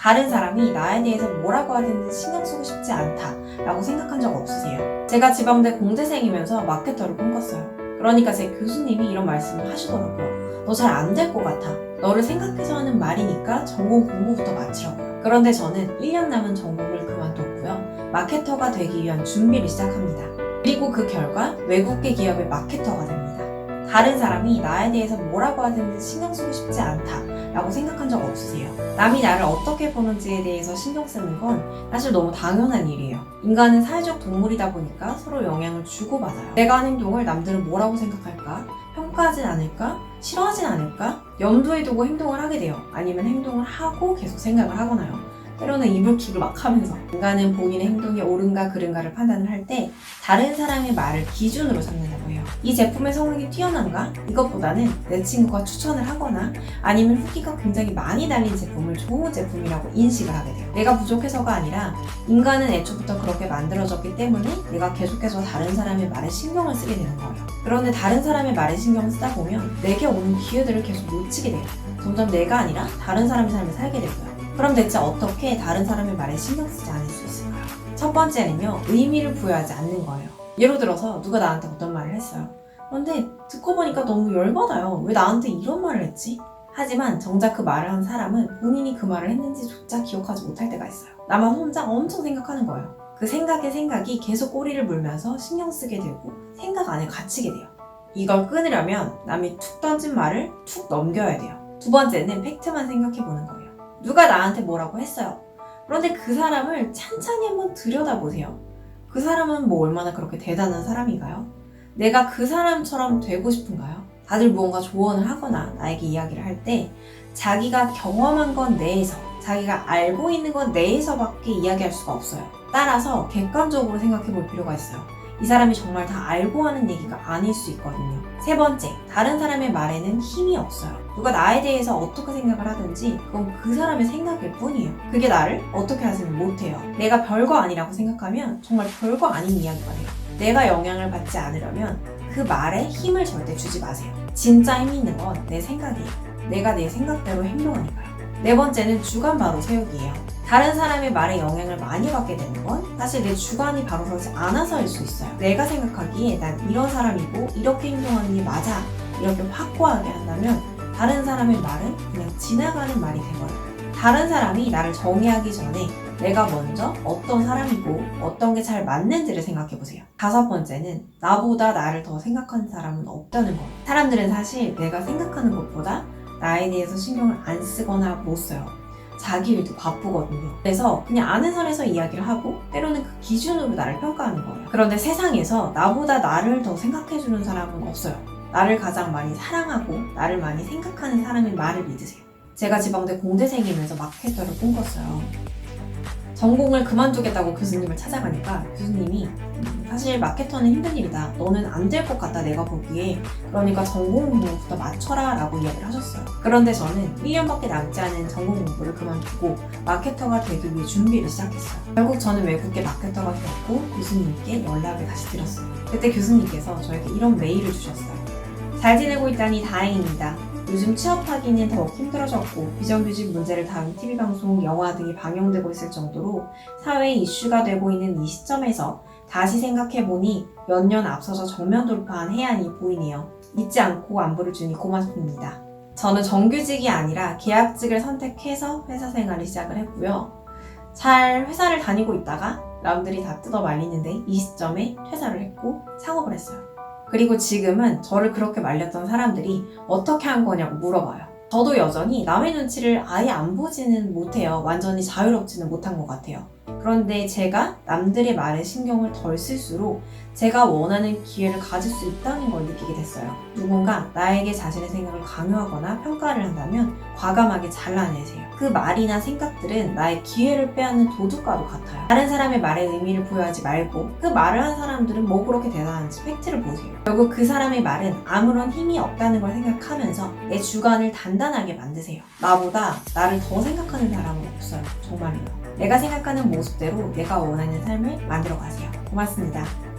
다른 사람이 나에 대해서 뭐라고 하든지 신경 쓰고 싶지 않다라고 생각한 적 없으세요? 제가 지방대 공대생이면서 마케터를 꿈꿨어요. 그러니까 제 교수님이 이런 말씀을 하시더라고요. 너 잘 안 될 것 같아. 너를 생각해서 하는 말이니까 전공 공부부터 마치라고요. 그런데 저는 1년 남은 전공을 그만뒀고요. 마케터가 되기 위한 준비를 시작합니다. 그리고 그 결과 외국계 기업의 마케터가 됩니다. 다른 사람이 나에 대해서 뭐라고 하든지 신경 쓰고 싶지 않다 라고 생각한 적 없으세요? 남이 나를 어떻게 보는지에 대해서 신경 쓰는 건 사실 너무 당연한 일이에요. 인간은 사회적 동물이다 보니까 서로 영향을 주고받아요. 내가 하는 행동을 남들은 뭐라고 생각할까? 평가하진 않을까? 싫어하진 않을까? 염두에 두고 행동을 하게 돼요. 아니면 행동을 하고 계속 생각을 하거나요. 때로는 이불킥을 막 하면서 인간은 본인의 행동이 옳은가 그른가를 판단을 할 때 다른 사람의 말을 기준으로 삼는다고. 이 제품의 성능이 뛰어난가? 이것보다는 내 친구가 추천을 하거나 아니면 후기가 굉장히 많이 달린 제품을 좋은 제품이라고 인식을 하게 돼요. 내가 부족해서가 아니라 인간은 애초부터 그렇게 만들어졌기 때문에 내가 계속해서 다른 사람의 말에 신경을 쓰게 되는 거예요. 그런데 다른 사람의 말에 신경을 쓰다 보면 내게 오는 기회들을 계속 놓치게 돼요. 점점 내가 아니라 다른 사람의 삶을 살게 되고요. 그럼 대체 어떻게 다른 사람의 말에 신경 쓰지 않을 수 있을까요? 첫 번째는요, 의미를 부여하지 않는 거예요. 예로 들어서 누가 나한테 어떤 말을 했어요. 그런데 듣고 보니까 너무 열받아요. 왜 나한테 이런 말을 했지? 하지만 정작 그 말을 한 사람은 본인이 그 말을 했는지조차 기억하지 못할 때가 있어요. 나만 혼자 엄청 생각하는 거예요. 그 생각의 생각이 계속 꼬리를 물면서 신경 쓰게 되고 생각 안에 갇히게 돼요. 이걸 끊으려면 남이 툭 던진 말을 툭 넘겨야 돼요. 두 번째는 팩트만 생각해 보는 거예요. 누가 나한테 뭐라고 했어요. 그런데 그 사람을 찬찬히 한번 들여다보세요. 그 사람은 뭐 얼마나 그렇게 대단한 사람인가요? 내가 그 사람처럼 되고 싶은가요? 다들 무언가 조언을 하거나 나에게 이야기를 할 때 자기가 경험한 건 내에서, 자기가 알고 있는 건 내에서밖에 이야기할 수가 없어요. 따라서 객관적으로 생각해 볼 필요가 있어요. 이 사람이 정말 다 알고 하는 얘기가 아닐 수 있거든요. 세 번째, 다른 사람의 말에는 힘이 없어요. 누가 나에 대해서 어떻게 생각을 하든지 그건 그 사람의 생각일 뿐이에요. 그게 나를 어떻게 하지는 못해요. 내가 별거 아니라고 생각하면 정말 별거 아닌 이야기가 돼요. 내가 영향을 받지 않으려면 그 말에 힘을 절대 주지 마세요. 진짜 힘 있는 건 내 생각이에요. 내가 내 생각대로 행동하니까요. 네 번째는 주관 바로 세우기예요. 다른 사람의 말에 영향을 많이 받게 되는 건 사실 내 주관이 바로 서지 않아서일 수 있어요. 내가 생각하기에 난 이런 사람이고 이렇게 행동하는 게 맞아. 이렇게 확고하게 한다면 다른 사람의 말은 그냥 지나가는 말이 돼버려요. 다른 사람이 나를 정의하기 전에 내가 먼저 어떤 사람이고 어떤 게 잘 맞는지를 생각해 보세요. 다섯 번째는 나보다 나를 더 생각하는 사람은 없다는 거. 사람들은 사실 내가 생각하는 것보다 나에 대해서 신경을 안 쓰거나 못 써요. 자기 일도 바쁘거든요. 그래서 그냥 아는 선에서 이야기를 하고 때로는 그 기준으로 나를 평가하는 거예요. 그런데 세상에서 나보다 나를 더 생각해주는 사람은 없어요. 나를 가장 많이 사랑하고 나를 많이 생각하는 사람의 말을 믿으세요. 제가 지방대 공대생이면서 마케터를 꿈꿨어요. 전공을 그만두겠다고 교수님을 찾아가니까 교수님이 음, 사실 마케터는 힘든 일이다. 너는 안 될 것 같다 내가 보기에. 그러니까 전공 공부부터 맞춰라 라고 이야기를 하셨어요. 그런데 저는 1년밖에 남지 않은 전공 공부를 그만두고 마케터가 되기 위해 준비를 시작했어요. 결국 저는 외국계 마케터가 되었고 교수님께 연락을 다시 드렸어요. 그때 교수님께서 저에게 이런 메일을 주셨어요. 잘 지내고 있다니 다행입니다. 요즘 취업하기는 더욱 힘들어졌고 비정규직 문제를 다룬 TV방송, 영화 등이 방영되고 있을 정도로 사회에 이슈가 되고 있는 이 시점에서 다시 생각해보니 몇 년 앞서서 정면 돌파한 해안이 보이네요. 잊지 않고 안부를 주니 고맙습니다. 저는 정규직이 아니라 계약직을 선택해서 회사 생활을 시작을 했고요. 잘 회사를 다니고 있다가 남들이 다 뜯어 말리는데 이 시점에 퇴사를 했고 창업을 했어요. 그리고 지금은 저를 그렇게 말렸던 사람들이 어떻게 한 거냐고 물어봐요. 저도 여전히 남의 눈치를 아예 안 보지는 못해요. 완전히 자유롭지는 못한 것 같아요. 그런데 제가 남들의 말에 신경을 덜 쓸수록 제가 원하는 기회를 가질 수 있다는 걸 느끼게 됐어요. 누군가 나에게 자신의 생각을 강요하거나 평가를 한다면 과감하게 잘라내세요. 그 말이나 생각들은 나의 기회를 빼앗는 도둑과도 같아요. 다른 사람의 말에 의미를 부여하지 말고 그 말을 한 사람들은 뭐 그렇게 대단한지 팩트를 보세요. 결국 그 사람의 말은 아무런 힘이 없다는 걸 생각하면서 내 주관을 단단하게 만드세요. 나보다 나를 더 생각하는 사람은 없어요. 정말로요. 내가 생각하는 모습대로 내가 원하는 삶을 만들어 가세요. 고맙습니다.